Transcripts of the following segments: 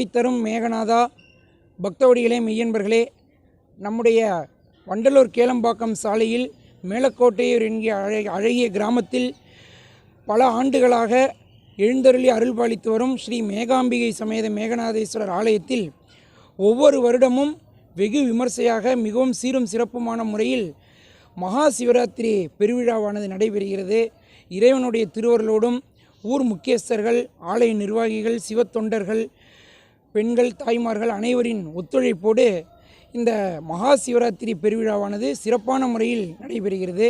நன்மை தரும் மேகநாதா பக்தவடிகளே மெய்யன்பர்களே நம்முடைய வண்டலூர் கேளம்பாக்கம் சாலையில் மேலக்கோட்டையூர் என்கிற அழகிய அழகிய கிராமத்தில் பல ஆண்டுகளாக எழுந்தருளி அருள்பாலித்து வரும் ஸ்ரீ மேகாம்பிகை சமேத மேகநாதேஸ்வரர் ஆலயத்தில் ஒவ்வொரு வருடமும் வெகு விமர்சையாக மிகவும் சீரும் சிறப்புமான முறையில் மகா சிவராத்திரி பெருவிழாவானது நடைபெறுகிறது. இறைவனுடைய திருவருளோடும் ஊர் முக்கியஸ்தர்கள் ஆலய நிர்வாகிகள் சிவத்தொண்டர்கள் பெண்கள் தாய்மார்கள் அனைவரின் ஒத்துழைப்போடு இந்த மகா சிவராத்திரி பெருவிழாவானது சிறப்பான முறையில் நடைபெறுகிறது.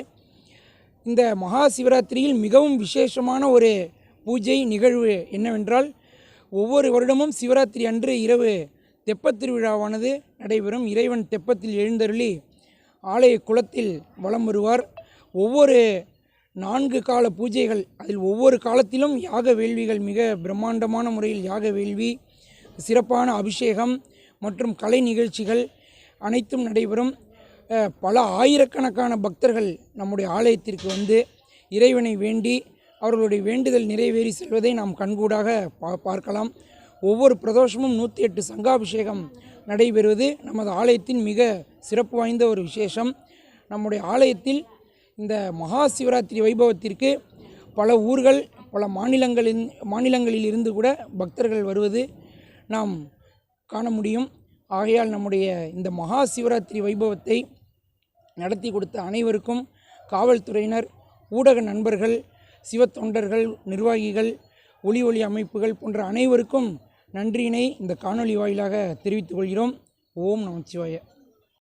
இந்த மகா சிவராத்திரியில் மிகவும் விசேஷமான ஒரு பூஜை நிகழ்வு என்னவென்றால் ஒவ்வொரு வருடமும் சிவராத்திரி அன்று இரவு தெப்பத் திருவிழாவானது நடைபெறும். இறைவன் தெப்பத்தில் எழுந்தருளி ஆலய குளத்தில் வலம் வருவார். ஒவ்வொரு நான்கு கால பூஜைகள் அதில் ஒவ்வொரு காலத்திலும் யாக வேள்விகள் மிக பிரம்மாண்டமான முறையில் யாக வேள்வி சிறப்பான அபிஷேகம் மற்றும் கலை நிகழ்ச்சிகள் அனைத்தும் நடைபெறும். பல ஆயிரக்கணக்கான பக்தர்கள் நம்முடைய ஆலயத்திற்கு வந்து இறைவனை வேண்டி அவர்களுடைய வேண்டுதல் நிறைவேறி செல்வதை நாம் கண்கூடாக பா பார்க்கலாம். ஒவ்வொரு பிரதோஷமும் நூற்றி எட்டு சங்காபிஷேகம் நடைபெறுவது நமது ஆலயத்தின் மிக சிறப்பு வாய்ந்த ஒரு விசேஷம். நம்முடைய ஆலயத்தில் இந்த மகா சிவராத்திரி வைபவத்திற்கு பல ஊர்கள் பல மாநிலங்களின் மாநிலங்களில் இருந்து கூட பக்தர்கள் வருவது நாம் காண முடியும். ஆகையால் நம்முடைய இந்த மகா சிவராத்திரி வைபவத்தை நடத்தி கொடுத்த அனைவருக்கும் காவல்துறையினர் ஊடக நண்பர்கள் சிவத்தொண்டர்கள் நிர்வாகிகள் ஒளி ஒளி அமைப்புகள் போன்ற அனைவருக்கும் நன்றியினை இந்த காணொளி வாயிலாக தெரிவித்துக் கொள்கிறோம். ஓம் நமச்சிவாய.